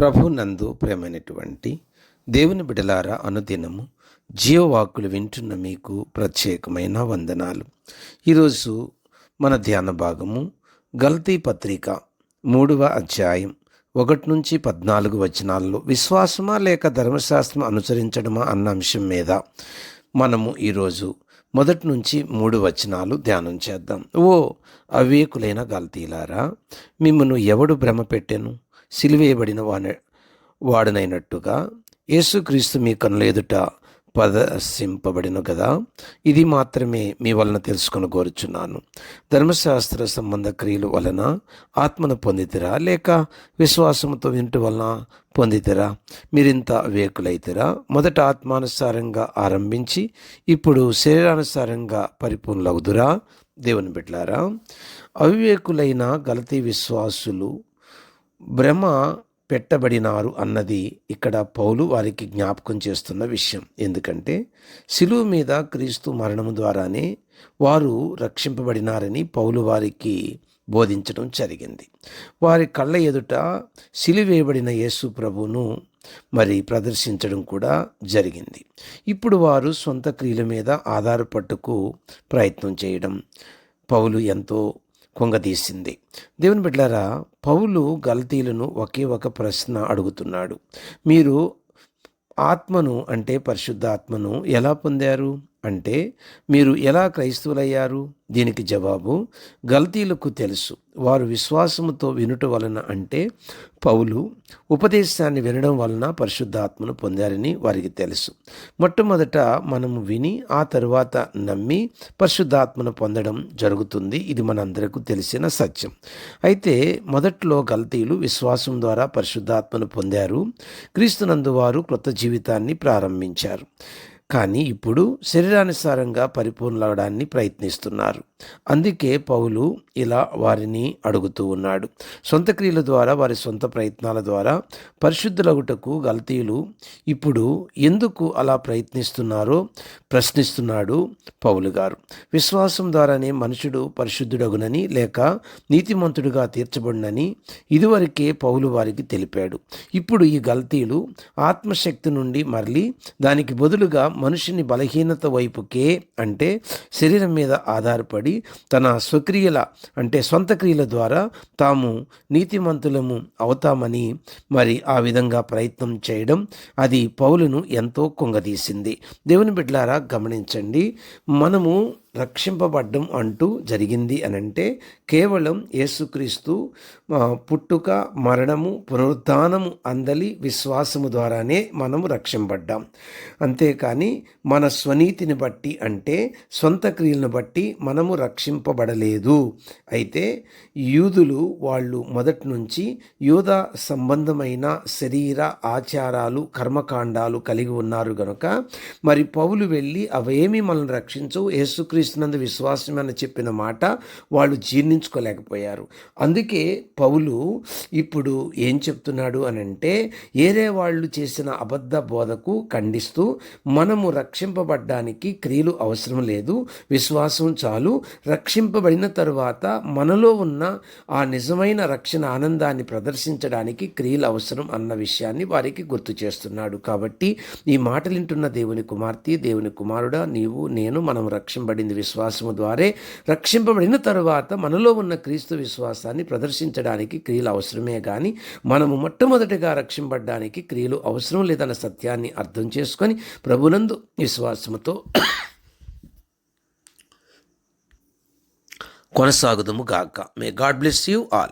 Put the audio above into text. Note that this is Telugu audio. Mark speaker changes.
Speaker 1: ప్రభు నందు ప్రేమైనటువంటి దేవుని బిడలారా అనుదినము జీవవాక్కులు వింటున్న మీకు ప్రత్యేకమైన వందనాలు. ఈరోజు మన ధ్యాన భాగము గల్తీ పత్రిక మూడవ అధ్యాయం ఒకటి నుంచి పద్నాలుగు వచనాల్లో విశ్వాసమా లేక ధర్మశాస్త్రం అనుసరించడమా అన్న అంశం మీద మనము ఈరోజు మొదటి నుంచి మూడు వచనాలు ధ్యానం చేద్దాం. ఓ అవివేకులైన గల్తీలారా మిమ్మను ఎవడు భ్రమ పెట్టెను సిలివేయబడిన వాడి వాడనైనట్టుగా యేసుక్రీస్తు మీ కనుల ఎదుట ప్రదర్శింపబడిన కదా ఇది మాత్రమే మీ వలన తెలుసుకొని కోరుచున్నాను ధర్మశాస్త్ర సంబంధ క్రియలు వలన ఆత్మను పొందితిరా? లేక విశ్వాసంతో వింటు వలన పొందితిరా? మీరింత వివేకులైతిరా? మొదట ఆత్మానుసారంగా ఆరంభించి ఇప్పుడు శరీరానుసారంగా పరిపూర్ణలవుదురా దేవుని బిడ్లారా అవివేకులైన గలతీ విశ్వాసులు భ్రమ పెట్టబడినారు అన్నది ఇక్కడ పౌలు వారికి జ్ఞాపకం చేస్తున్న విషయం. ఎందుకంటే శిలువు మీద క్రీస్తు మరణము ద్వారానే వారు రక్షింపబడినారని పౌలు వారికి బోధించడం జరిగింది. వారి కళ్ళ ఎదుట సిలివేయబడిన యేసు ప్రభును మరి ప్రదర్శించడం కూడా జరిగింది. ఇప్పుడు వారు సొంత క్రియల మీద ఆధారపట్టుకు ప్రయత్నం చేయడం పౌలు ఎంతో కొంగదీసింది. దేవుని బిడ్డారా పౌలు గల్తీలను ఒకే ఒక ప్రశ్న అడుగుతున్నాడు. మీరు ఆత్మను అంటే పరిశుద్ధ ఆత్మను ఎలా పొందారు? అంటే మీరు ఎలా క్రైస్తవులయ్యారు? దీనికి జవాబు గల్తీలకు తెలుసు. వారు విశ్వాసముతో వినుట వలన అంటే పౌలు ఉపదేశాన్ని వినడం వలన పరిశుద్ధాత్మను పొందారని వారికి తెలుసు. మొట్టమొదట మనము విని ఆ తరువాత నమ్మి పరిశుద్ధాత్మను పొందడం జరుగుతుంది. ఇది మనందరకు తెలిసిన సత్యం. అయితే మొదట్లో గల్తీలు విశ్వాసం ద్వారా పరిశుద్ధాత్మను పొందారు. క్రీస్తునందు వారు క్రొత్త జీవితాన్ని ప్రారంభించారు. కానీ ఇప్పుడు శరీరానుసారంగా పరిపూర్ణలవడాన్ని ప్రయత్నిస్తున్నారు. అందుకే పౌలు ఇలా వారిని అడుగుతూ ఉన్నాడు. సొంత క్రియల ద్వారా వారి సొంత ప్రయత్నాల ద్వారా పరిశుద్ధులగుటకు గల్తీలు ఇప్పుడు ఎందుకు అలా ప్రయత్నిస్తున్నారో ప్రశ్నిస్తున్నాడు పౌలు గారు. విశ్వాసం ద్వారానే మనుషుడు పరిశుద్ధుడగునని లేక నీతిమంతుడుగా తీర్చబడినని ఇదివరకే పౌలు వారికి తెలిపాడు. ఇప్పుడు ఈ గల్తీలు ఆత్మశక్తి నుండి మరలి దానికి బదులుగా మనుషుని బలహీనత వైపుకే అంటే శరీరం మీద ఆధారపడి తన స్వక్రియల అంటే సొంత క్రియల ద్వారా తాము నీతిమంతులము అవుతామని మరి ఆ విధంగా ప్రయత్నం చేయడం అది పౌలును ఎంతో కుంగదీసింది. దేవుని బిడ్లారా గమనించండి. మనము రక్షింపబడ్డం అంటూ జరిగింది అనంటే కేవలం యేసుక్రీస్తు పుట్టుక మరణము పునరుద్ధానము అందలి విశ్వాసము ద్వారానే మనము రక్షింపడ్డాం. అంతేకాని మన స్వనీతిని బట్టి అంటే సొంత క్రియలను బట్టి మనము రక్షింపబడలేదు. అయితే యూదులు వాళ్ళు మొదటి నుంచి యూద సంబంధమైన శరీర ఆచారాలు కర్మకాండాలు కలిగి ఉన్నారు గనుక మరి పౌలు వెళ్ళి అవేమి మనల్ని రక్షించవు యేసుక్రీస్తు యేసుక్రీస్తునందు విశ్వాసం అని చెప్పిన మాట వాళ్ళు జీర్ణించుకోలేకపోయారు. అందుకే పౌలు ఇప్పుడు ఏం చెప్తున్నాడు అని అంటే ఏరే వాళ్ళు చేసిన అబద్ధ బోధకు ఖండిస్తూ మనము రక్షింపబడ్డానికి క్రియలు అవసరం లేదు విశ్వాసం చాలు రక్షింపబడిన తరువాత మనలో ఉన్న ఆ నిజమైన రక్షణ ఆనందాన్ని ప్రదర్శించడానికి క్రియలు అవసరం అన్న విషయాన్ని వారికి గుర్తు చేస్తున్నాడు. కాబట్టి ఈ మాటలింటున్న దేవుని కుమార్తె దేవుని కుమారుడా నీవు నేను మనం రక్షింపబడింది విశ్వాసము ద్వారే రక్షింపబడిన తరువాత మనలో ఉన్న క్రీస్తు విశ్వాసాన్ని ప్రదర్శించడానికి క్రియలు అవసరమే కానీ మనము మొట్టమొదటిగా రక్షింపడడానికి క్రియలు అవసరం లేదన్న సత్యాన్ని అర్థం చేసుకొని ప్రభునందు విశ్వాసముతో కొనసాగుదము గాక. May God bless you all